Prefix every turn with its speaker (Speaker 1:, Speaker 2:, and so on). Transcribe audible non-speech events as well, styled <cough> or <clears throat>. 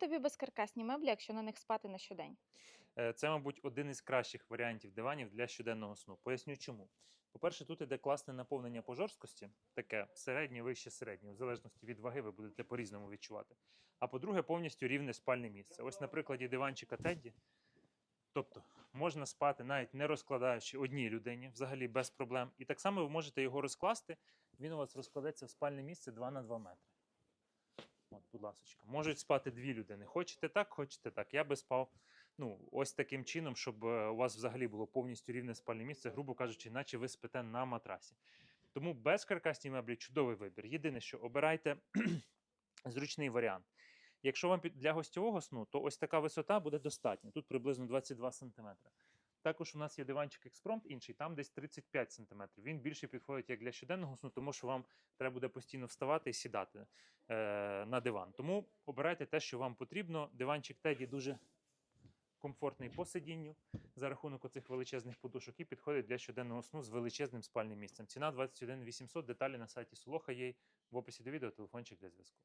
Speaker 1: тобі безкаркасні меблі, якщо на них спати на щодень?
Speaker 2: Е, Це, мабуть, один із кращих варіантів диванів для щоденного сну. Поясню чому. По-перше, тут іде класне наповнення по жорсткості, таке середнє, вище середнє, в залежності від ваги ви будете по-різному відчувати. А по-друге, повністю рівне спальне місце. Ось на прикладі диванчика Тедді. Тобто можна спати навіть не розкладаючи одній людині, взагалі без проблем. І так само ви можете його розкласти. Він у вас розкладеться в спальне місце 2 на 2 метри. Будь ласка. Можуть спати дві людини. Хочете так, хочете так. Я би спав ну, ось таким чином, щоб е, у вас взагалі було повністю рівне спальне місце, грубо кажучи, наче ви спите на матрасі. Тому безкаркасні меблі чудовий вибір. Єдине, що обирайте <clears throat> зручний варіант. Якщо вам для гостьового сну, то ось така висота буде достатня. Тут приблизно 22 см. Також у нас є диванчик експромт інший, там десь 35 см. Він більше підходить як для щоденного сну, тому що вам треба буде постійно вставати і сідати е, на диван. Тому обирайте те, що вам потрібно. Диванчик Теді дуже комфортний по сидінню за рахунок оцих величезних подушок і підходить для щоденного сну з величезним спальним місцем. Ціна 21 800, деталі на сайті Солоха є в описі до відео, телефончик для зв'язку.